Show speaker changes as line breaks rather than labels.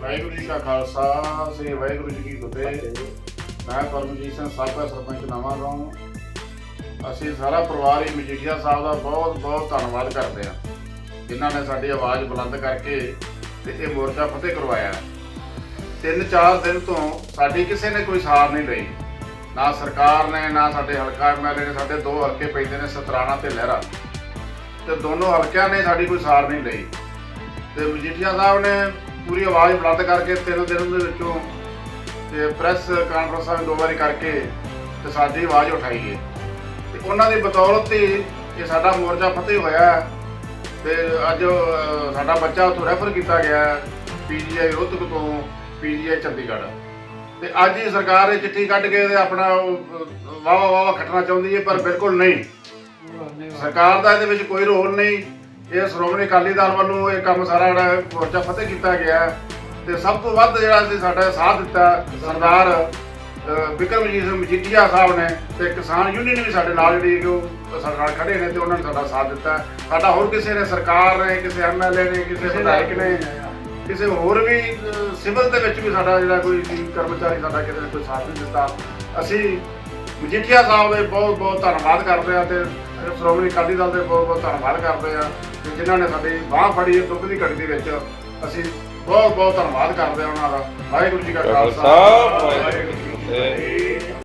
ਵਾਹਿਗੁਰੂ ਜੀ ਕਾ ਖਾਲਸਾ, ਸ੍ਰੀ ਵਾਹਿਗੁਰੂ ਜੀ ਕੀ ਫਤਿਹ। ਮੈਂ ਪਰਮਜੀਤ ਸਿੰਘ ਸਾਬਕਾ ਸਰਪੰਚ ਨਵਾਂ ਗਾਉਂ। ਅਸੀਂ ਸਾਰਾ ਪਰਿਵਾਰ ਹੀ ਮਜੀਠੀਆ ਸਾਹਿਬ ਦਾ ਬਹੁਤ ਬਹੁਤ ਧੰਨਵਾਦ ਕਰਦੇ ਹਾਂ। ਜਿਨ੍ਹਾਂ ਨੇ ਸਾਡੀ ਆਵਾਜ਼ ਬੁਲੰਦ ਕਰਕੇ ਤੇ ਇਹ ਮੋਰਚਾ ਫਤਿਹ ਕਰਵਾਇਆ। ਤਿੰਨ ਚਾਰ ਦਿਨ ਤੋਂ ਸਾਡੀ ਕਿਸੇ ਨੇ ਕੋਈ ਸਾਰ ਨਹੀਂ ਲਈ। ਨਾ ਸਰਕਾਰ ਨੇ, ਨਾ ਸਾਡੇ ਹਲਕਾ ਐਮਐਲਏ ਨੇ, ਸਾਡੇ ਦੋ ਹਲਕੇ ਪੈਂਦੇ ਨੇ, ਸਤਰਾਣਾ ਤੇ ਲਹਿਰਾ। ਤੇ ਦੋਨੋਂ ਹਲਕਿਆਂ ਨੇ ਸਾਡੀ ਕੋਈ ਸਾਰ ਨਹੀਂ ਲਈ। ਤੇ ਮਜੀਠੀਆ ਸਾਹਿਬ ਨੇ ਪੂਰੀ ਆਵਾਜ਼ ਬੁਲੰਦ ਕਰਕੇ ਤਿੰਨ ਦਿਨ ਦੇ ਵਿੱਚੋਂ ਤੇ ਪ੍ਰੈਸ ਕਾਨਫਰੰਸਾਂ ਦੋ ਵਾਰੀ ਕਰਕੇ ਤੇ ਸਾਡੀ ਆਵਾਜ਼ ਉਠਾਈ ਹੈ ਤੇ ਉਹਨਾਂ ਦੀ ਬਦੌਲਤ ਹੀ ਇਹ ਸਾਡਾ ਮੋਰਚਾ ਫਤਿਹ ਹੋਇਆ ਹੈ। ਤੇ ਅੱਜ ਸਾਡਾ ਬੱਚਾ ਉੱਥੋਂ ਰੈਫਰ ਕੀਤਾ ਗਿਆ ਪੀਜੀਆਈ ਰੋਹਤਕ ਤੋਂ ਪੀਜੀਆਈ ਚੰਡੀਗੜ੍ਹ। ਤੇ ਅੱਜ ਹੀ ਸਰਕਾਰ ਇਹ ਚਿੱਠੀ ਕੱਢ ਕੇ ਆਪਣਾ ਵਾਵਾ ਵਾਵਾ ਖੱਟਣਾ ਚਾਹੁੰਦੀ ਹੈ ਪਰ ਬਿਲਕੁਲ ਨਹੀਂ। ਸਰਕਾਰ ਦਾ ਇਹਦੇ ਵਿੱਚ ਕੋਈ ਰੋਲ ਨਹੀਂ। ਇਹ ਸ਼੍ਰੋਮਣੀ ਅਕਾਲੀ ਦਲ ਵੱਲੋਂ ਇਹ ਕੰਮ ਸਾਰਾ ਜਿਹੜਾ ਮੋਰਚਾ ਫਤਿਹ ਕੀਤਾ ਗਿਆ ਹੈ। ਤੇ ਸਭ ਤੋਂ ਵੱਧ ਜਿਹੜਾ ਅਸੀਂ ਸਾਡਾ ਸਾਥ ਦਿੱਤਾ ਸਰਦਾਰ ਬਿਕਰਮਜੀਤ ਸਿੰਘ ਮਜੀਠੀਆ ਸਾਹਿਬ ਨੇ ਤੇ ਕਿਸਾਨ ਯੂਨੀਅਨ ਵੀ ਸਾਡੇ ਨਾਲ ਜਿਹੜੀ ਕਿ ਉਹ ਸਾਡੇ ਨਾਲ ਖੜੇ ਨੇ ਤੇ ਉਹਨਾਂ ਨੇ ਸਾਡਾ ਸਾਥ ਦਿੱਤਾ ਸਾਡਾ ਹੋਰ ਕਿਸੇ ਨੇ ਸਰਕਾਰ ਨੇ ਕਿਸੇ ਐਮਐਲਏ ਨੇ ਕਿਸੇ ਵਿਧਾਇਕ ਨੇ ਕਿਸੇ ਹੋਰ ਵੀ ਸਿਵਲ ਦੇ ਵਿੱਚ ਵੀ ਸਾਡਾ ਜਿਹੜਾ ਕੋਈ ਕਰਮਚਾਰੀ ਸਾਡਾ ਕਿਸੇ ਨੇ ਕੋਈ ਸਾਥ ਨਹੀਂ ਦਿੱਤਾ ਅਸੀਂ ਮਜੀਠੀਆ ਸਾਹਿਬ ਦੇ ਬਹੁਤ ਬਹੁਤ ਧੰਨਵਾਦ ਕਰਦੇ ਆ ਤੇ ਸ਼੍ਰੋਮਣੀ ਅਕਾਲੀ ਦਲ ਦੇ ਬਹੁਤ ਬਹੁਤ ਧੰਨਵਾਦ ਕਰਦੇ ਆ ਤੇ ਜਿਨ੍ਹਾਂ ਨੇ ਸਾਡੀ ਬਾਹ ਫੜੀ ਇਸ ਦੁੱਖ ਦੀ ਘੜੀ ਦੇ ਵਿੱਚ। ਅਸੀਂ ਬਹੁਤ ਬਹੁਤ ਧੰਨਵਾਦ ਕਰਦੇ ਆ ਉਹਨਾਂ ਦਾ। ਵਾਹਿਗੁਰੂ ਜੀ ਕਾ ਖਾਲਸਾ।
ਖਾਲਸਾ,
ਵਾਹਿਗੁਰੂ ਜੀ ਕੀ ਫਤਿਹ।